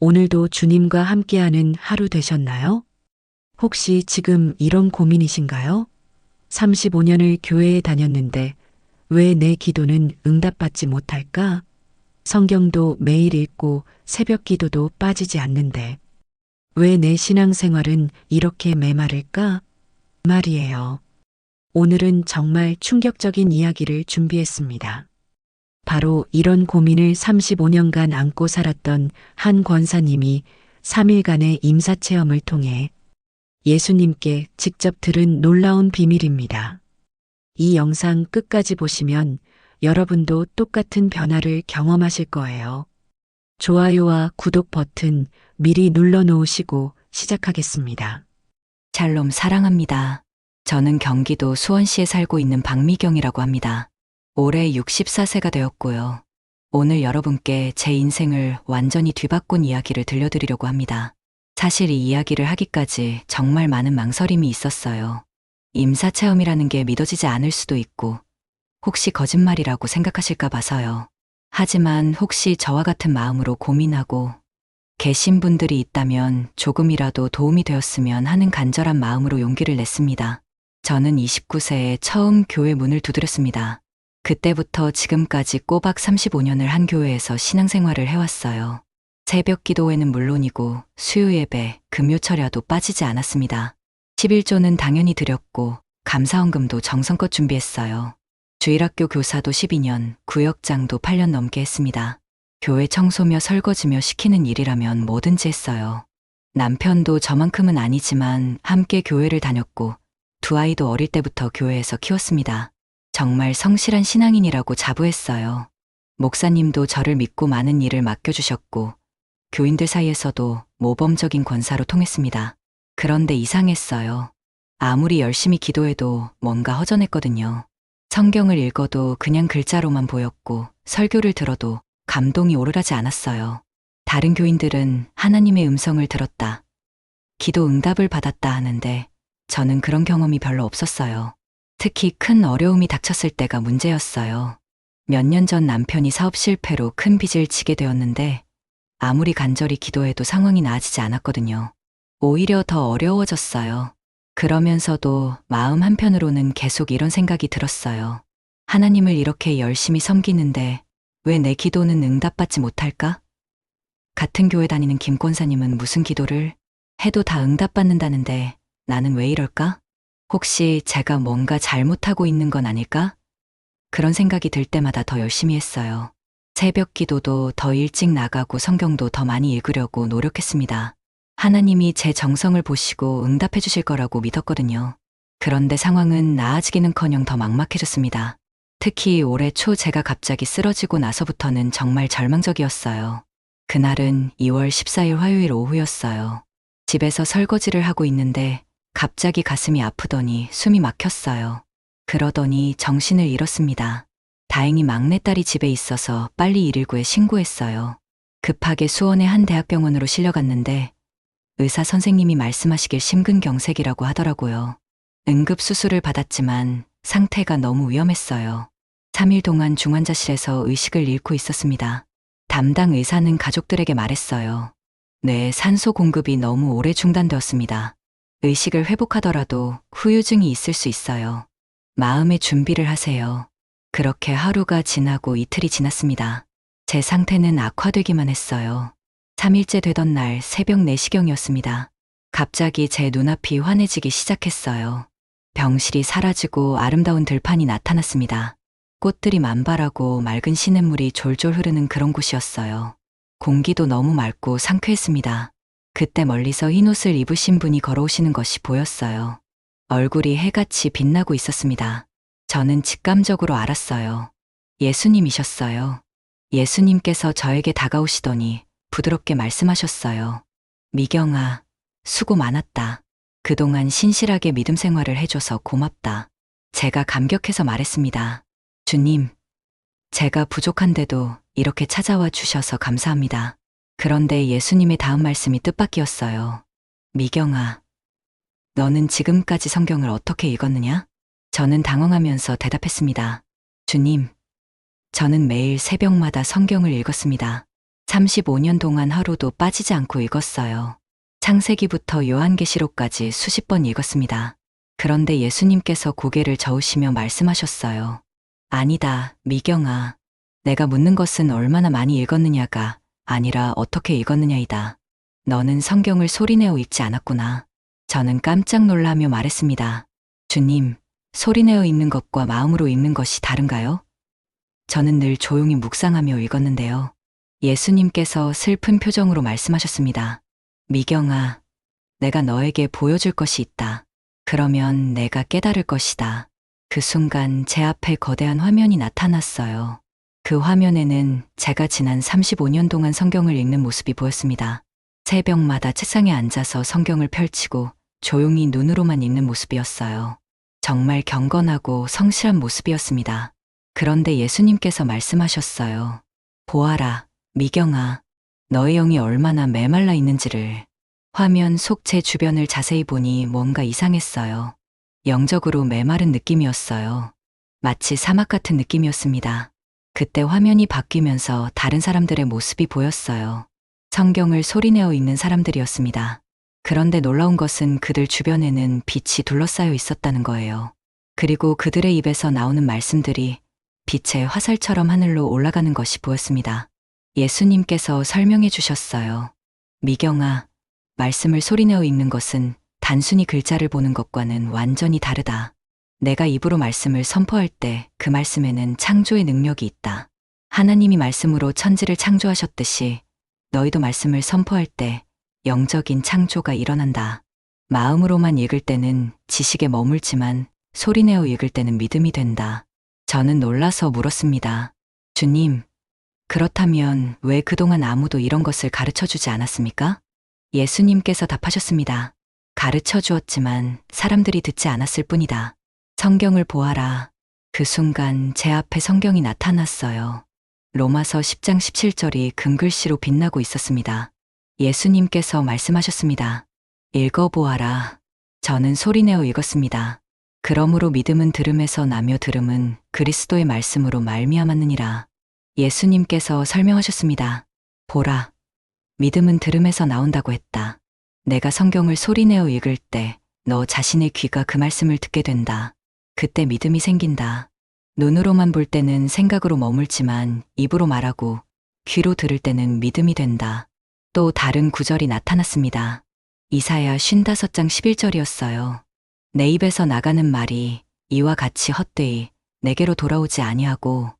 오늘도 주님과 함께하는 하루 되셨나요? 혹시 지금 이런 고민이신가요? 35년을 교회에 다녔는데 왜 내 기도는 응답받지 못할까? 성경도 매일 읽고 새벽 기도도 빠지지 않는데 왜 내 신앙생활은 이렇게 메마를까? 말이에요. 오늘은 정말 충격적인 이야기를 준비했습니다. 바로 이런 고민을 35년간 안고 살았던 한 권사님이 3일간의 임사체험을 통해 예수님께 직접 들은 놀라운 비밀입니다. 이 영상 끝까지 보시면 여러분도 똑같은 변화를 경험하실 거예요. 좋아요와 구독 버튼 미리 눌러 놓으시고 시작하겠습니다. 샬롬 사랑합니다. 저는 경기도 수원시에 살고 있는 박미경이라고 합니다. 올해 64세가 되었고요. 오늘 여러분께 제 인생을 완전히 뒤바꾼 이야기를 들려드리려고 합니다. 사실 이 이야기를 하기까지 정말 많은 망설임이 있었어요. 임사체험이라는 게 믿어지지 않을 수도 있고, 혹시 거짓말이라고 생각하실까 봐서요. 하지만 혹시 저와 같은 마음으로 고민하고 계신 분들이 있다면 조금이라도 도움이 되었으면 하는 간절한 마음으로 용기를 냈습니다. 저는 29세에 처음 교회 문을 두드렸습니다. 그때부터 지금까지 꼬박 35년을 한 교회에서 신앙생활을 해왔어요. 새벽 기도회는 물론이고 수요 예배, 금요 철야도 빠지지 않았습니다. 11조는 당연히 드렸고 감사원금도 정성껏 준비했어요. 주일학교 교사도 12년, 구역장도 8년 넘게 했습니다. 교회 청소며 설거지며 시키는 일이라면 뭐든지 했어요. 남편도 저만큼은 아니지만 함께 교회를 다녔고 두 아이도 어릴 때부터 교회에서 키웠습니다. 정말 성실한 신앙인이라고 자부했어요. 목사님도 저를 믿고 많은 일을 맡겨주셨고 교인들 사이에서도 모범적인 권사로 통했습니다. 그런데 이상했어요. 아무리 열심히 기도해도 뭔가 허전했거든요. 성경을 읽어도 그냥 글자로만 보였고 설교를 들어도 감동이 오르라지 않았어요. 다른 교인들은 하나님의 음성을 들었다. 기도 응답을 받았다 하는데 저는 그런 경험이 별로 없었어요. 특히 큰 어려움이 닥쳤을 때가 문제였어요. 몇 년 전 남편이 사업 실패로 큰 빚을 지게 되었는데 아무리 간절히 기도해도 상황이 나아지지 않았거든요. 오히려 더 어려워졌어요. 그러면서도 마음 한편으로는 계속 이런 생각이 들었어요. 하나님을 이렇게 열심히 섬기는데 왜 내 기도는 응답받지 못할까? 같은 교회 다니는 김 권사님은 무슨 기도를 해도 다 응답받는다는데 나는 왜 이럴까? 혹시 제가 뭔가 잘못하고 있는 건 아닐까? 그런 생각이 들 때마다 더 열심히 했어요. 새벽 기도도 더 일찍 나가고 성경도 더 많이 읽으려고 노력했습니다. 하나님이 제 정성을 보시고 응답해 주실 거라고 믿었거든요. 그런데 상황은 나아지기는 커녕 더 막막해졌습니다. 특히 올해 초 제가 갑자기 쓰러지고 나서부터는 정말 절망적이었어요. 그날은 2월 14일 화요일 오후였어요. 집에서 설거지를 하고 있는데 갑자기 가슴이 아프더니 숨이 막혔어요. 그러더니 정신을 잃었습니다. 다행히 막내딸이 집에 있어서 빨리 119에 신고했어요. 급하게 수원의 한 대학병원으로 실려갔는데 의사 선생님이 말씀하시길 심근경색이라고 하더라고요. 응급수술을 받았지만 상태가 너무 위험했어요. 3일 동안 중환자실에서 의식을 잃고 있었습니다. 담당 의사는 가족들에게 말했어요. 뇌 산소 공급이 너무 오래 중단되었습니다. 의식을 회복하더라도 후유증이 있을 수 있어요. 마음의 준비를 하세요. 그렇게 하루가 지나고 이틀이 지났습니다. 제 상태는 악화되기만 했어요. 3일째 되던 날 새벽 4시경이었습니다. 갑자기 제 눈앞이 환해지기 시작했어요. 병실이 사라지고 아름다운 들판이 나타났습니다. 꽃들이 만발하고 맑은 시냇물이 졸졸 흐르는 그런 곳이었어요. 공기도 너무 맑고 상쾌했습니다. 그때 멀리서 흰 옷을 입으신 분이 걸어오시는 것이 보였어요. 얼굴이 해같이 빛나고 있었습니다. 저는 직감적으로 알았어요. 예수님이셨어요. 예수님께서 저에게 다가오시더니 부드럽게 말씀하셨어요. 미경아, 수고 많았다. 그동안 신실하게 믿음 생활을 해줘서 고맙다. 제가 감격해서 말했습니다. 주님, 제가 부족한데도 이렇게 찾아와 주셔서 감사합니다. 그런데 예수님의 다음 말씀이 뜻밖이었어요. 미경아, 너는 지금까지 성경을 어떻게 읽었느냐? 저는 당황하면서 대답했습니다. 주님, 저는 매일 새벽마다 성경을 읽었습니다. 35년 동안 하루도 빠지지 않고 읽었어요. 창세기부터 요한계시록까지 수십 번 읽었습니다. 그런데 예수님께서 고개를 저으시며 말씀하셨어요. 아니다, 미경아. 내가 묻는 것은 얼마나 많이 읽었느냐가 아니라 어떻게 읽었느냐이다. 너는 성경을 소리내어 읽지 않았구나. 저는 깜짝 놀라며 말했습니다. 주님, 소리내어 읽는 것과 마음으로 읽는 것이 다른가요? 저는 늘 조용히 묵상하며 읽었는데요. 예수님께서 슬픈 표정으로 말씀하셨습니다. 미경아, 내가 너에게 보여줄 것이 있다. 그러면 내가 깨달을 것이다. 그 순간 제 앞에 거대한 화면이 나타났어요. 그 화면에는 제가 지난 35년 동안 성경을 읽는 모습이 보였습니다. 새벽마다 책상에 앉아서 성경을 펼치고 조용히 눈으로만 읽는 모습이었어요. 정말 경건하고 성실한 모습이었습니다. 그런데 예수님께서 말씀하셨어요. 보아라, 미경아, 너의 영이 얼마나 메말라 있는지를. 화면 속 제 주변을 자세히 보니 뭔가 이상했어요. 영적으로 메마른 느낌이었어요. 마치 사막 같은 느낌이었습니다. 그때 화면이 바뀌면서 다른 사람들의 모습이 보였어요. 성경을 소리내어 읽는 사람들이었습니다. 그런데 놀라운 것은 그들 주변에는 빛이 둘러싸여 있었다는 거예요. 그리고 그들의 입에서 나오는 말씀들이 빛의 화살처럼 하늘로 올라가는 것이 보였습니다. 예수님께서 설명해 주셨어요. 미경아, 말씀을 소리내어 읽는 것은 단순히 글자를 보는 것과는 완전히 다르다. 내가 입으로 말씀을 선포할 때 그 말씀에는 창조의 능력이 있다. 하나님이 말씀으로 천지를 창조하셨듯이 너희도 말씀을 선포할 때 영적인 창조가 일어난다. 마음으로만 읽을 때는 지식에 머물지만 소리내어 읽을 때는 믿음이 된다. 저는 놀라서 물었습니다. 주님, 그렇다면 왜 그동안 아무도 이런 것을 가르쳐 주지 않았습니까? 예수님께서 답하셨습니다. 가르쳐 주었지만 사람들이 듣지 않았을 뿐이다. 성경을 보아라. 그 순간 제 앞에 성경이 나타났어요. 로마서 10장 17절이 금글씨로 빛나고 있었습니다. 예수님께서 말씀하셨습니다. 읽어보아라. 저는 소리내어 읽었습니다. 그러므로 믿음은 들음에서 나며 들음은 그리스도의 말씀으로 말미암았느니라. 예수님께서 설명하셨습니다. 보라. 믿음은 들음에서 나온다고 했다. 내가 성경을 소리내어 읽을 때 너 자신의 귀가 그 말씀을 듣게 된다. 그때 믿음이 생긴다. 눈으로만 볼 때는 생각으로 머물지만 입으로 말하고 귀로 들을 때는 믿음이 된다. 또 다른 구절이 나타났습니다. 이사야 55장 11절이었어요. 내 입에서 나가는 말이 이와 같이 헛되이 내게로 돌아오지 아니하고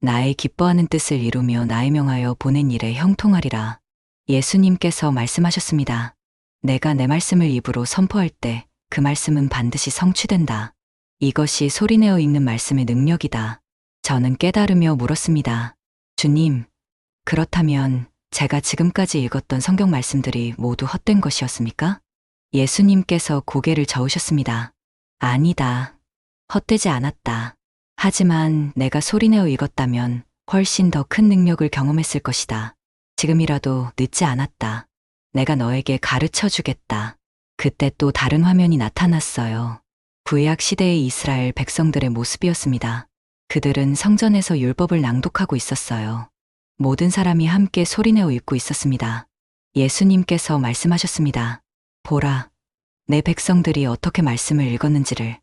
나의 기뻐하는 뜻을 이루며 나의 명하여 보낸 일에 형통하리라. 예수님께서 말씀하셨습니다. 내가 내 말씀을 입으로 선포할 때 그 말씀은 반드시 성취된다. 이것이 소리내어 읽는 말씀의 능력이다. 저는 깨달으며 물었습니다. 주님, 그렇다면 제가 지금까지 읽었던 성경 말씀들이 모두 헛된 것이었습니까? 예수님께서 고개를 저으셨습니다. 아니다. 헛되지 않았다. 하지만 내가 소리내어 읽었다면 훨씬 더 큰 능력을 경험했을 것이다. 지금이라도 늦지 않았다. 내가 너에게 가르쳐 주겠다. 그때 또 다른 화면이 나타났어요. 구약 시대의 이스라엘 백성들의 모습이었습니다. 그들은 성전에서 율법을 낭독하고 있었어요. 모든 사람이 함께 소리내어 읽고 있었습니다. 예수님께서 말씀하셨습니다. 보라, 내 백성들이 어떻게 말씀을 읽었는지를.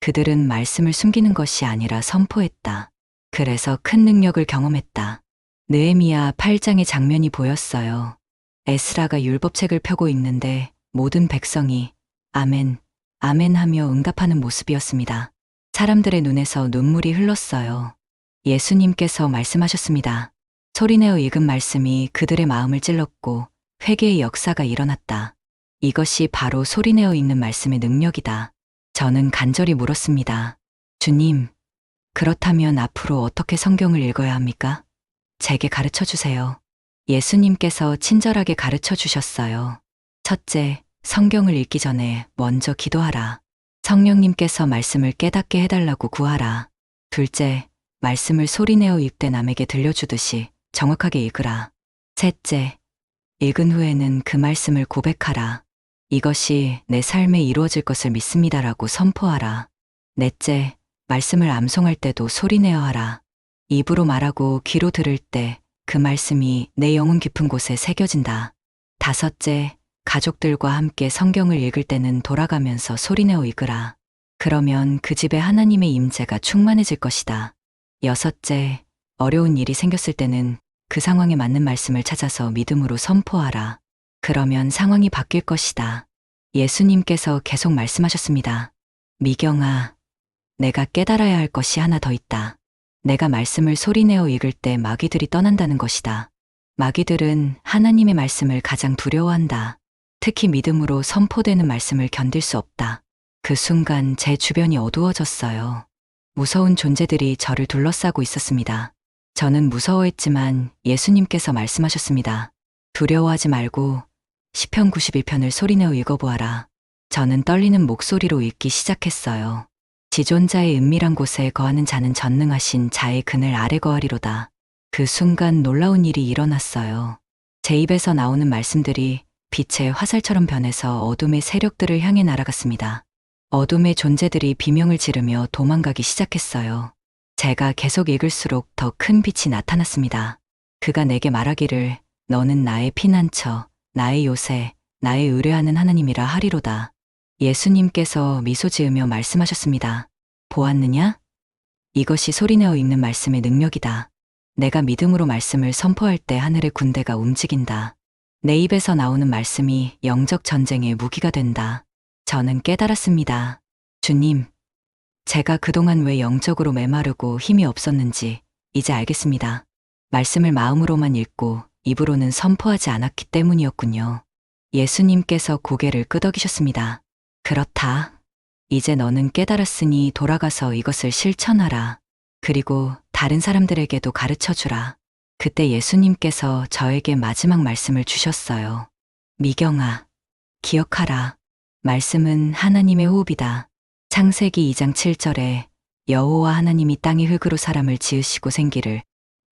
그들은 말씀을 숨기는 것이 아니라 선포했다. 그래서 큰 능력을 경험했다. 느에미야 8장의 장면이 보였어요. 에스라가 율법책을 펴고 있는데 모든 백성이 아멘, 아멘 하며 응답하는 모습이었습니다. 사람들의 눈에서 눈물이 흘렀어요. 예수님께서 말씀하셨습니다. 소리내어 읽은 말씀이 그들의 마음을 찔렀고 회개의 역사가 일어났다. 이것이 바로 소리내어 읽는 말씀의 능력이다. 저는 간절히 물었습니다. 주님, 그렇다면 앞으로 어떻게 성경을 읽어야 합니까? 제게 가르쳐 주세요. 예수님께서 친절하게 가르쳐 주셨어요. 첫째, 성경을 읽기 전에 먼저 기도하라. 성령님께서 말씀을 깨닫게 해달라고 구하라. 둘째, 말씀을 소리내어 읽되 남에게 들려주듯이 정확하게 읽으라. 셋째, 읽은 후에는 그 말씀을 고백하라. 이것이 내 삶에 이루어질 것을 믿습니다라고 선포하라. 넷째, 말씀을 암송할 때도 소리내어 하라. 입으로 말하고 귀로 들을 때 그 말씀이 내 영혼 깊은 곳에 새겨진다. 다섯째, 가족들과 함께 성경을 읽을 때는 돌아가면서 소리내어 읽으라. 그러면 그 집에 하나님의 임재가 충만해질 것이다. 여섯째, 어려운 일이 생겼을 때는 그 상황에 맞는 말씀을 찾아서 믿음으로 선포하라. 그러면 상황이 바뀔 것이다. 예수님께서 계속 말씀하셨습니다. 미경아, 내가 깨달아야 할 것이 하나 더 있다. 내가 말씀을 소리내어 읽을 때 마귀들이 떠난다는 것이다. 마귀들은 하나님의 말씀을 가장 두려워한다. 특히 믿음으로 선포되는 말씀을 견딜 수 없다. 그 순간 제 주변이 어두워졌어요. 무서운 존재들이 저를 둘러싸고 있었습니다. 저는 무서워했지만 예수님께서 말씀하셨습니다. 두려워하지 말고 시편 91편을 소리내어 읽어보아라. 저는 떨리는 목소리로 읽기 시작했어요. 지존자의 은밀한 곳에 거하는 자는 전능하신 자의 그늘 아래 거하리로다. 그 순간 놀라운 일이 일어났어요. 제 입에서 나오는 말씀들이 빛의 화살처럼 변해서 어둠의 세력들을 향해 날아갔습니다. 어둠의 존재들이 비명을 지르며 도망가기 시작했어요. 제가 계속 읽을수록 더 큰 빛이 나타났습니다. 그가 내게 말하기를 너는 나의 피난처, 나의 요새, 나의 의뢰하는 하나님이라 하리로다. 예수님께서 미소 지으며 말씀하셨습니다. 보았느냐? 이것이 소리내어 읽는 말씀의 능력이다. 내가 믿음으로 말씀을 선포할 때 하늘의 군대가 움직인다. 내 입에서 나오는 말씀이 영적 전쟁의 무기가 된다. 저는 깨달았습니다. 주님, 제가 그동안 왜 영적으로 메마르고 힘이 없었는지 이제 알겠습니다. 말씀을 마음으로만 읽고 입으로는 선포하지 않았기 때문이었군요. 예수님께서 고개를 끄덕이셨습니다. 그렇다. 이제 너는 깨달았으니 돌아가서 이것을 실천하라. 그리고 다른 사람들에게도 가르쳐 주라. 그때 예수님께서 저에게 마지막 말씀을 주셨어요. 미경아, 기억하라. 말씀은 하나님의 호흡이다. 창세기 2장 7절에 여호와 하나님이 땅의 흙으로 사람을 지으시고 생기를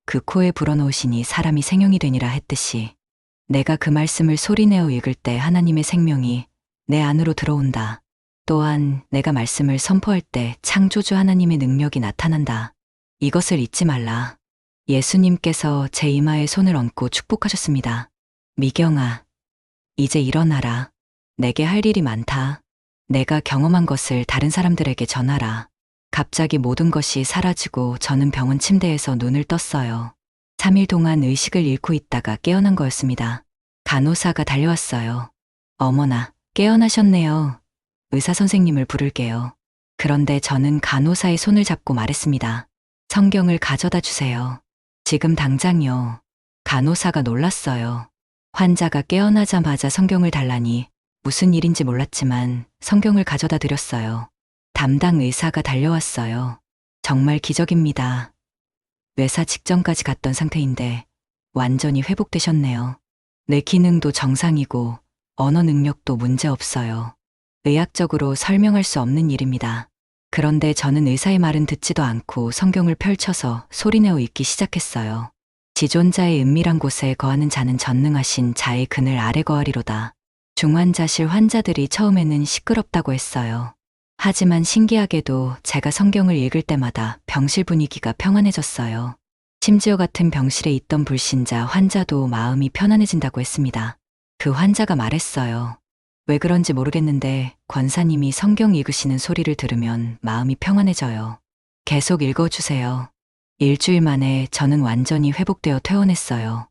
그 코에 불어넣으시니 사람이 생명이 되니라 했듯이 내가 그 말씀을 소리내어 읽을 때 하나님의 생명이 내 안으로 들어온다. 또한 내가 말씀을 선포할 때 창조주 하나님의 능력이 나타난다. 이것을 잊지 말라. 예수님께서 제 이마에 손을 얹고 축복하셨습니다. 미경아, 이제 일어나라. 내게 할 일이 많다. 내가 경험한 것을 다른 사람들에게 전하라. 갑자기 모든 것이 사라지고 저는 병원 침대에서 눈을 떴어요. 3일 동안 의식을 잃고 있다가 깨어난 거였습니다. 간호사가 달려왔어요. 어머나, 깨어나셨네요. 의사 선생님을 부를게요. 그런데 저는 간호사의 손을 잡고 말했습니다. 성경을 가져다 주세요. 지금 당장요. 간호사가 놀랐어요. 환자가 깨어나자마자 성경을 달라니 무슨 일인지 몰랐지만 성경을 가져다 드렸어요. 담당 의사가 달려왔어요. 정말 기적입니다. 뇌사 직전까지 갔던 상태인데 완전히 회복되셨네요. 뇌 기능도 정상이고 언어 능력도 문제 없어요. 의학적으로 설명할 수 없는 일입니다. 그런데 저는 의사의 말은 듣지도 않고 성경을 펼쳐서 소리내어 읽기 시작했어요. 지존자의 은밀한 곳에 거하는 자는 전능하신 자의 그늘 아래 거하리로다. 중환자실 환자들이 처음에는 시끄럽다고 했어요. 하지만 신기하게도 제가 성경을 읽을 때마다 병실 분위기가 평안해졌어요. 심지어 같은 병실에 있던 불신자 환자도 마음이 편안해진다고 했습니다. 그 환자가 말했어요. 왜 그런지 모르겠는데 권사님이 성경 읽으시는 소리를 들으면 마음이 평안해져요. 계속 읽어주세요. 일주일 만에 저는 완전히 회복되어 퇴원했어요.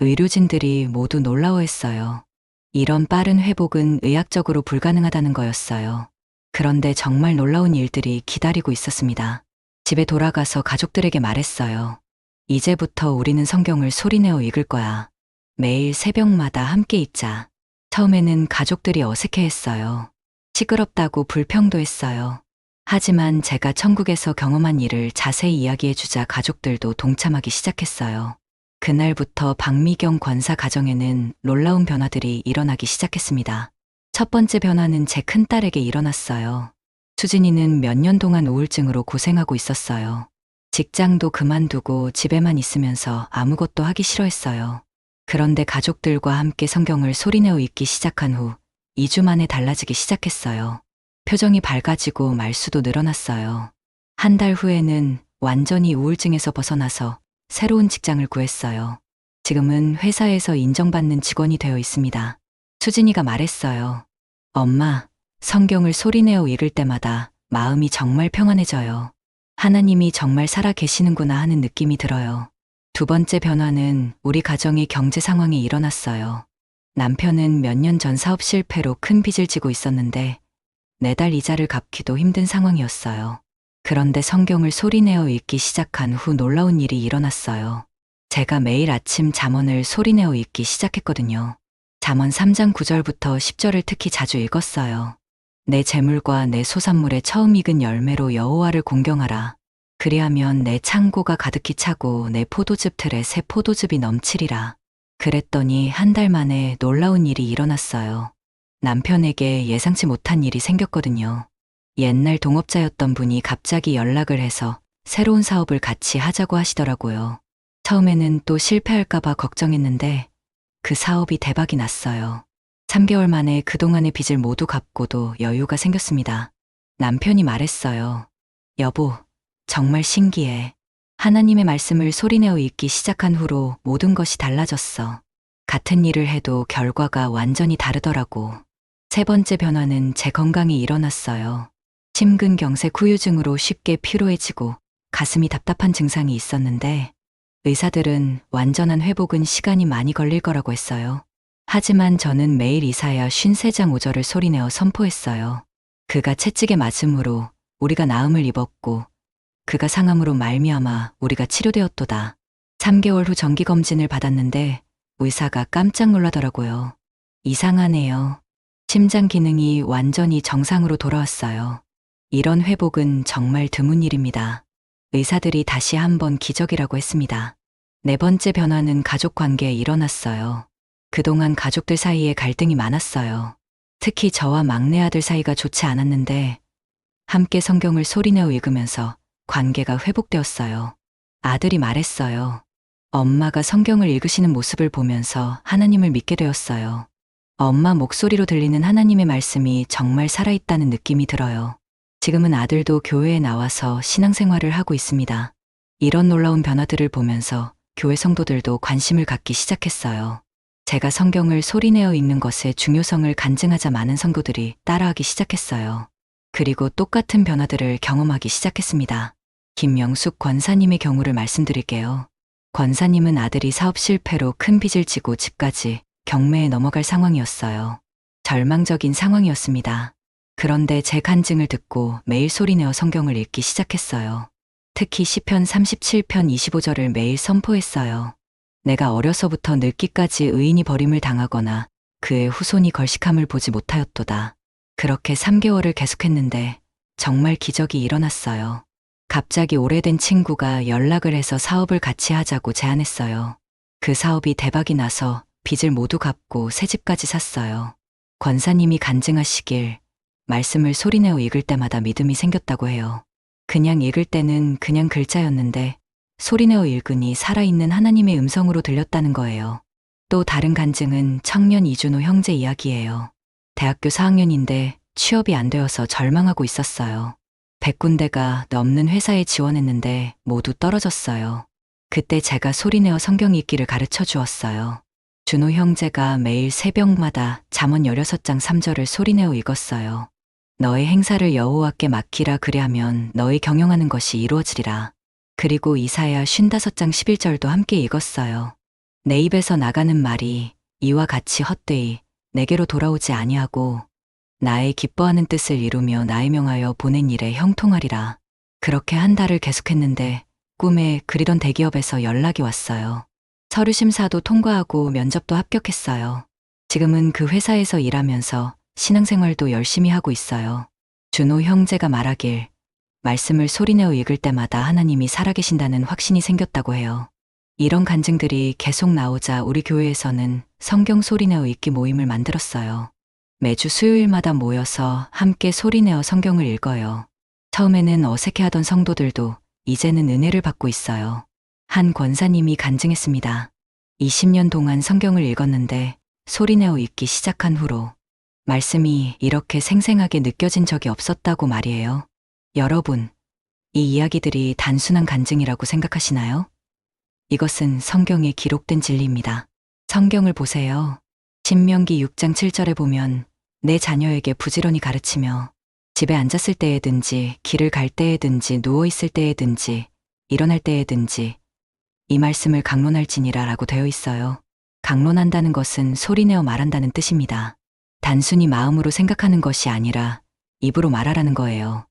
의료진들이 모두 놀라워했어요. 이런 빠른 회복은 의학적으로 불가능하다는 거였어요. 그런데 정말 놀라운 일들이 기다리고 있었습니다. 집에 돌아가서 가족들에게 말했어요. 이제부터 우리는 성경을 소리내어 읽을 거야. 매일 새벽마다 함께 읽자. 처음에는 가족들이 어색해 했어요. 시끄럽다고 불평도 했어요. 하지만 제가 천국에서 경험한 일을 자세히 이야기해 주자 가족들도 동참하기 시작했어요. 그날부터 박미경 권사 가정에는 놀라운 변화들이 일어나기 시작했습니다. 첫 번째 변화는 제 큰딸에게 일어났어요. 수진이는 몇 년 동안 우울증으로 고생하고 있었어요. 직장도 그만두고 집에만 있으면서 아무것도 하기 싫어했어요. 그런데 가족들과 함께 성경을 소리내어 읽기 시작한 후 2주 만에 달라지기 시작했어요. 표정이 밝아지고 말수도 늘어났어요. 한 달 후에는 완전히 우울증에서 벗어나서 새로운 직장을 구했어요. 지금은 회사에서 인정받는 직원이 되어 있습니다. 수진이가 말했어요. 엄마, 성경을 소리내어 읽을 때마다 마음이 정말 평안해져요. 하나님이 정말 살아 계시는구나 하는 느낌이 들어요. 두 번째 변화는 우리 가정의 경제 상황이 일어났어요. 남편은 몇 년 전 사업 실패로 큰 빚을 지고 있었는데 매달 이자를 갚기도 힘든 상황이었어요. 그런데 성경을 소리내어 읽기 시작한 후 놀라운 일이 일어났어요. 제가 매일 아침 잠언을 소리내어 읽기 시작했거든요. 잠언 3장 9절부터 10절을 특히 자주 읽었어요. 내 재물과 내 소산물의 처음 익은 열매로 여호와를 공경하라. 그리하면 내 창고가 가득히 차고 내 포도즙 틀에 새 포도즙이 넘치리라. 그랬더니 한 달 만에 놀라운 일이 일어났어요. 남편에게 예상치 못한 일이 생겼거든요. 옛날 동업자였던 분이 갑자기 연락을 해서 새로운 사업을 같이 하자고 하시더라고요. 처음에는 또 실패할까봐 걱정했는데 그 사업이 대박이 났어요. 3개월 만에 그동안의 빚을 모두 갚고도 여유가 생겼습니다. 남편이 말했어요. 여보, 정말 신기해. 하나님의 말씀을 소리내어 읽기 시작한 후로 모든 것이 달라졌어. 같은 일을 해도 결과가 완전히 다르더라고. 세 번째 변화는 제 건강이 일어났어요. 심근경색 후유증으로 쉽게 피로해지고 가슴이 답답한 증상이 있었는데 의사들은 완전한 회복은 시간이 많이 걸릴 거라고 했어요. 하지만 저는 매일 이사야 53장 5절을 소리내어 선포했어요. 그가 채찍에 맞음으로 우리가 나음을 입었고 그가 상함으로 말미암아 우리가 치료되었도다. 3개월 후 정기 검진을 받았는데 의사가 깜짝 놀라더라고요. 이상하네요. 심장 기능이 완전히 정상으로 돌아왔어요. 이런 회복은 정말 드문 일입니다. 의사들이 다시 한번 기적이라고 했습니다. 네 번째 변화는 가족 관계에 일어났어요. 그동안 가족들 사이에 갈등이 많았어요. 특히 저와 막내 아들 사이가 좋지 않았는데 함께 성경을 소리내어 읽으면서 관계가 회복되었어요. 아들이 말했어요. 엄마가 성경을 읽으시는 모습을 보면서 하나님을 믿게 되었어요. 엄마 목소리로 들리는 하나님의 말씀이 정말 살아있다는 느낌이 들어요. 지금은 아들도 교회에 나와서 신앙생활을 하고 있습니다. 이런 놀라운 변화들을 보면서 교회 성도들도 관심을 갖기 시작했어요. 제가 성경을 소리내어 읽는 것의 중요성을 간증하자 많은 성도들이 따라하기 시작했어요. 그리고 똑같은 변화들을 경험하기 시작했습니다. 김명숙 권사님의 경우를 말씀드릴게요. 권사님은 아들이 사업 실패로 큰 빚을 지고 집까지 경매에 넘어갈 상황이었어요. 절망적인 상황이었습니다. 그런데 제 간증을 듣고 매일 소리내어 성경을 읽기 시작했어요. 특히 시편 37편 25절을 매일 선포했어요. 내가 어려서부터 늙기까지 의인이 버림을 당하거나 그의 후손이 걸식함을 보지 못하였도다. 그렇게 3개월을 계속했는데 정말 기적이 일어났어요. 갑자기 오래된 친구가 연락을 해서 사업을 같이 하자고 제안했어요. 그 사업이 대박이 나서 빚을 모두 갚고 새 집까지 샀어요. 권사님이 간증하시길 말씀을 소리내어 읽을 때마다 믿음이 생겼다고 해요. 그냥 읽을 때는 그냥 글자였는데 소리내어 읽으니 살아있는 하나님의 음성으로 들렸다는 거예요. 또 다른 간증은 청년 이준호 형제 이야기예요. 대학교 4학년인데 취업이 안 되어서 절망하고 있었어요. 100군데가 넘는 회사에 지원했는데 모두 떨어졌어요. 그때 제가 소리내어 성경 읽기를 가르쳐 주었어요. 준호 형제가 매일 새벽마다 잠언 16장 3절을 소리내어 읽었어요. 너의 행사를 여호와께 맡기라 그리하면 너의 경영하는 것이 이루어지리라. 그리고 이사야 55장 11절도 함께 읽었어요. 내 입에서 나가는 말이 이와 같이 헛되이 내게로 돌아오지 아니하고 나의 기뻐하는 뜻을 이루며 나의 명하여 보낸 일에 형통하리라. 그렇게 한 달을 계속했는데 꿈에 그리던 대기업에서 연락이 왔어요. 서류 심사도 통과하고 면접도 합격했어요. 지금은 그 회사에서 일하면서 신앙생활도 열심히 하고 있어요. 준호 형제가 말하길 말씀을 소리내어 읽을 때마다 하나님이 살아계신다는 확신이 생겼다고 해요. 이런 간증들이 계속 나오자 우리 교회에서는 성경 소리내어 읽기 모임을 만들었어요. 매주 수요일마다 모여서 함께 소리내어 성경을 읽어요. 처음에는 어색해하던 성도들도 이제는 은혜를 받고 있어요. 한 권사님이 간증했습니다. 20년 동안 성경을 읽었는데 소리내어 읽기 시작한 후로 말씀이 이렇게 생생하게 느껴진 적이 없었다고 말이에요. 여러분, 이 이야기들이 단순한 간증이라고 생각하시나요? 이것은 성경에 기록된 진리입니다. 성경을 보세요. 신명기 6장 7절에 보면 내 자녀에게 부지런히 가르치며 집에 앉았을 때에든지 길을 갈 때에든지 누워 있을 때에든지 일어날 때에든지 이 말씀을 강론할지니라 라고 되어 있어요. 강론한다는 것은 소리내어 말한다는 뜻입니다. 단순히 마음으로 생각하는 것이 아니라 입으로 말하라는 거예요.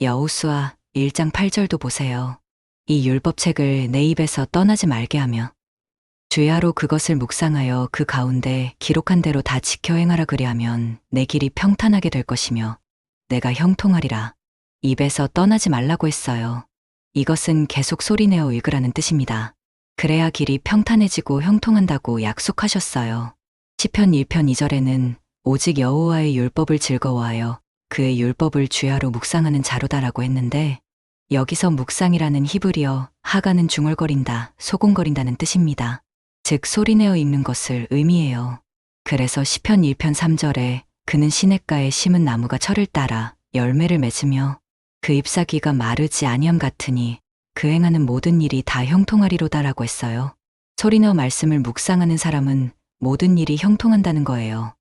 여우수아 1장 8절도 보세요. 이 율법책을 내 입에서 떠나지 말게 하며 주야로 그것을 묵상하여 그 가운데 기록한 대로 다 지켜 행하라 그리하면 내 길이 평탄하게 될 것이며 내가 형통하리라. 입에서 떠나지 말라고 했어요. 이것은 계속 소리내어 읽으라는 뜻입니다. 그래야 길이 평탄해지고 형통한다고 약속하셨어요. 시편 1편 2절에는 오직 여호와의 율법을 즐거워하여 그의 율법을 주야로 묵상하는 자로다라고 했는데 여기서 묵상이라는 히브리어 하가는 중얼거린다, 소곤거린다는 뜻입니다. 즉 소리내어 읽는 것을 의미해요. 그래서 시편 1편 3절에 그는 시냇가에 심은 나무가 철을 따라 열매를 맺으며 그 잎사귀가 마르지 아니함 같으니 그 행하는 모든 일이 다 형통하리로다라고 했어요. 소리내어 말씀을 묵상하는 사람은 모든 일이 형통한다는 거예요.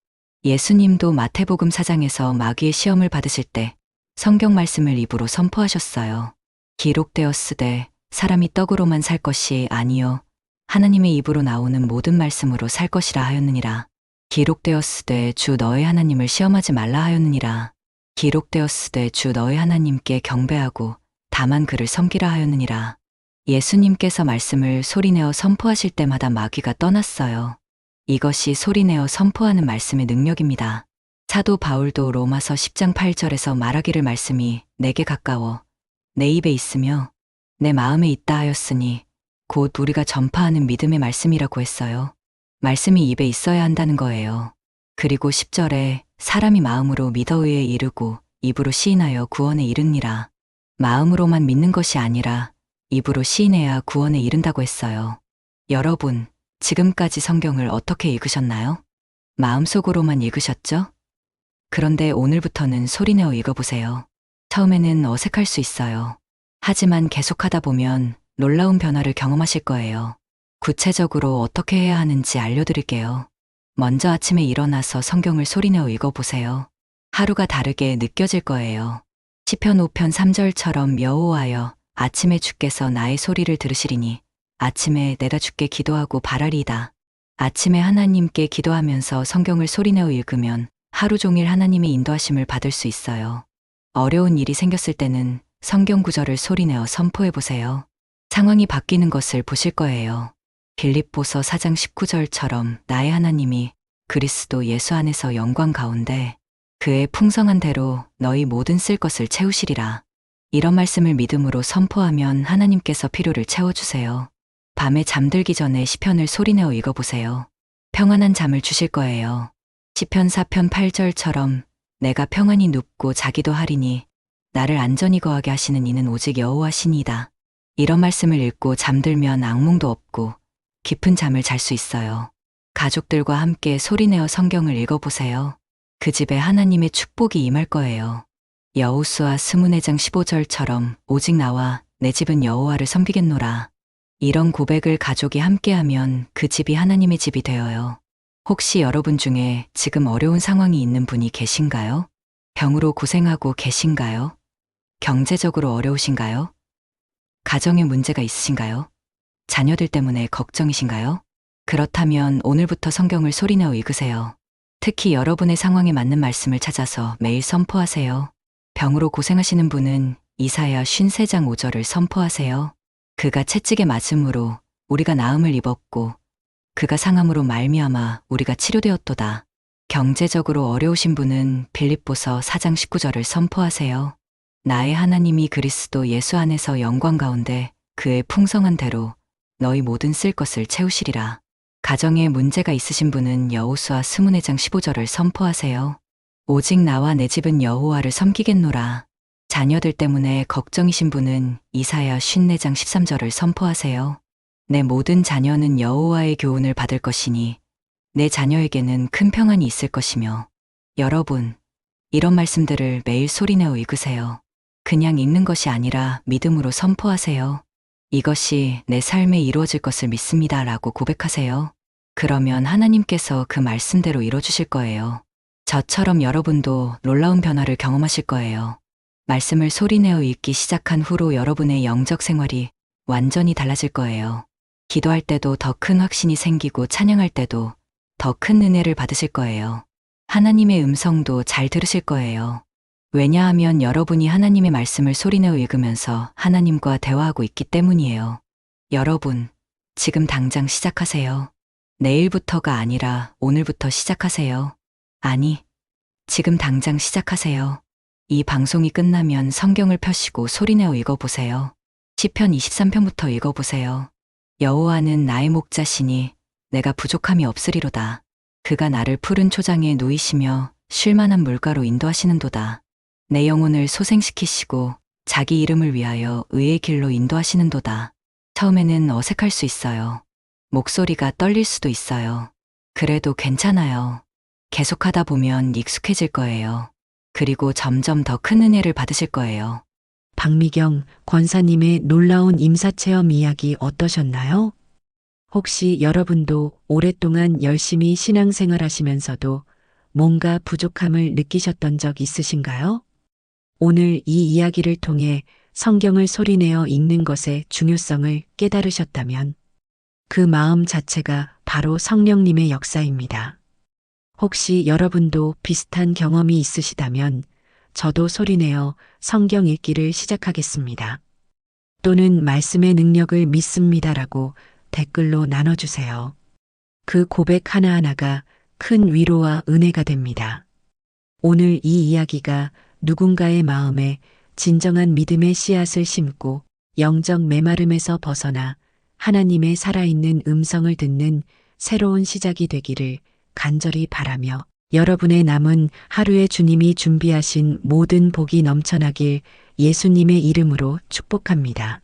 예수님도 마태복음 4장에서 마귀의 시험을 받으실 때 성경 말씀을 입으로 선포하셨어요. 기록되었으되 사람이 떡으로만 살 것이 아니요 하나님의 입으로 나오는 모든 말씀으로 살 것이라 하였느니라. 기록되었으되 주 너의 하나님을 시험하지 말라 하였느니라. 기록되었으되 주 너의 하나님께 경배하고 다만 그를 섬기라 하였느니라. 예수님께서 말씀을 소리내어 선포하실 때마다 마귀가 떠났어요. 이것이 소리내어 선포하는 말씀의 능력입니다. 사도 바울도 로마서 10장 8절에서 말하기를 말씀이 내게 가까워 내 입에 있으며 내 마음에 있다 하였으니 곧 우리가 전파하는 믿음의 말씀이라고 했어요. 말씀이 입에 있어야 한다는 거예요. 그리고 10절에 사람이 마음으로 믿어 의에 이르고 입으로 시인하여 구원에 이르니라. 마음으로만 믿는 것이 아니라 입으로 시인해야 구원에 이른다고 했어요. 여러분, 지금까지 성경을 어떻게 읽으셨나요? 마음속으로만 읽으셨죠? 그런데 오늘부터는 소리내어 읽어보세요. 처음에는 어색할 수 있어요. 하지만 계속하다 보면 놀라운 변화를 경험하실 거예요. 구체적으로 어떻게 해야 하는지 알려드릴게요. 먼저 아침에 일어나서 성경을 소리내어 읽어보세요. 하루가 다르게 느껴질 거예요. 시편 5편 3절처럼 여호와여 아침에 주께서 나의 소리를 들으시리니 아침에 내가 주께 기도하고 바라리이다. 아침에 하나님께 기도하면서 성경을 소리내어 읽으면 하루 종일 하나님의 인도하심을 받을 수 있어요. 어려운 일이 생겼을 때는 성경 구절을 소리내어 선포해 보세요. 상황이 바뀌는 것을 보실 거예요. 빌립보서 4장 19절처럼 나의 하나님이 그리스도 예수 안에서 영광 가운데 그의 풍성한 대로 너희 모든 쓸 것을 채우시리라. 이런 말씀을 믿음으로 선포하면 하나님께서 필요를 채워주세요. 밤에 잠들기 전에 시편을 소리내어 읽어보세요. 평안한 잠을 주실 거예요. 시편 4편 8절처럼 내가 평안히 눕고 자기도 하리니 나를 안전히 거하게 하시는 이는 오직 여호와시니이다. 이런 말씀을 읽고 잠들면 악몽도 없고 깊은 잠을 잘 수 있어요. 가족들과 함께 소리내어 성경을 읽어보세요. 그 집에 하나님의 축복이 임할 거예요. 여호수아 스문회장 15절처럼 오직 나와 내 집은 여호와를 섬기겠노라. 이런 고백을 가족이 함께하면 그 집이 하나님의 집이 되어요. 혹시 여러분 중에 지금 어려운 상황이 있는 분이 계신가요? 병으로 고생하고 계신가요? 경제적으로 어려우신가요? 가정에 문제가 있으신가요? 자녀들 때문에 걱정이신가요? 그렇다면 오늘부터 성경을 소리내어 읽으세요. 특히 여러분의 상황에 맞는 말씀을 찾아서 매일 선포하세요. 병으로 고생하시는 분은 이사야 53장 5절을 선포하세요. 그가 채찍에 맞음으로 우리가 나음을 입었고 그가 상함으로 말미암아 우리가 치료되었도다. 경제적으로 어려우신 분은 빌립보서 4장 19절을 선포하세요. 나의 하나님이 그리스도 예수 안에서 영광 가운데 그의 풍성한 대로 너희 모든 쓸 것을 채우시리라. 가정에 문제가 있으신 분은 여호수아 스문회장 15절을 선포하세요. 오직 나와 내 집은 여호와를 섬기겠노라. 자녀들 때문에 걱정이신 분은 이사야 54장 13절을 선포하세요. 내 모든 자녀는 여호와의 교훈을 받을 것이니 내 자녀에게는 큰 평안이 있을 것이며 여러분 이런 말씀들을 매일 소리내어 읽으세요. 그냥 읽는 것이 아니라 믿음으로 선포하세요. 이것이 내 삶에 이루어질 것을 믿습니다. 라고 고백하세요. 그러면 하나님께서 그 말씀대로 이뤄주실 거예요. 저처럼 여러분도 놀라운 변화를 경험하실 거예요. 말씀을 소리내어 읽기 시작한 후로 여러분의 영적 생활이 완전히 달라질 거예요. 기도할 때도 더 큰 확신이 생기고 찬양할 때도 더 큰 은혜를 받으실 거예요. 하나님의 음성도 잘 들으실 거예요. 왜냐하면 여러분이 하나님의 말씀을 소리내어 읽으면서 하나님과 대화하고 있기 때문이에요. 여러분, 지금 당장 시작하세요. 내일부터가 아니라 오늘부터 시작하세요. 아니, 지금 당장 시작하세요. 이 방송이 끝나면 성경을 펴시고 소리내어 읽어보세요. 시편 23편부터 읽어보세요. 여호와는 나의 목자시니 내가 부족함이 없으리로다. 그가 나를 푸른 초장에 누이시며 쉴만한 물가로 인도하시는도다. 내 영혼을 소생시키시고 자기 이름을 위하여 의의 길로 인도하시는도다. 처음에는 어색할 수 있어요. 목소리가 떨릴 수도 있어요. 그래도 괜찮아요. 계속하다 보면 익숙해질 거예요. 그리고 점점 더 큰 은혜를 받으실 거예요. 박미경 권사님의 놀라운 임사체험 이야기 어떠셨나요? 혹시 여러분도 오랫동안 열심히 신앙생활 하시면서도 뭔가 부족함을 느끼셨던 적 있으신가요? 오늘 이 이야기를 통해 성경을 소리내어 읽는 것의 중요성을 깨달으셨다면 그 마음 자체가 바로 성령님의 역사입니다. 혹시 여러분도 비슷한 경험이 있으시다면 저도 소리내어 성경 읽기를 시작하겠습니다. 또는 말씀의 능력을 믿습니다라고 댓글로 나눠주세요. 그 고백 하나하나가 큰 위로와 은혜가 됩니다. 오늘 이 이야기가 누군가의 마음에 진정한 믿음의 씨앗을 심고 영적 메마름에서 벗어나 하나님의 살아있는 음성을 듣는 새로운 시작이 되기를 간절히 바라며 여러분의 남은 하루에 주님이 준비하신 모든 복이 넘쳐나길 예수님의 이름으로 축복합니다.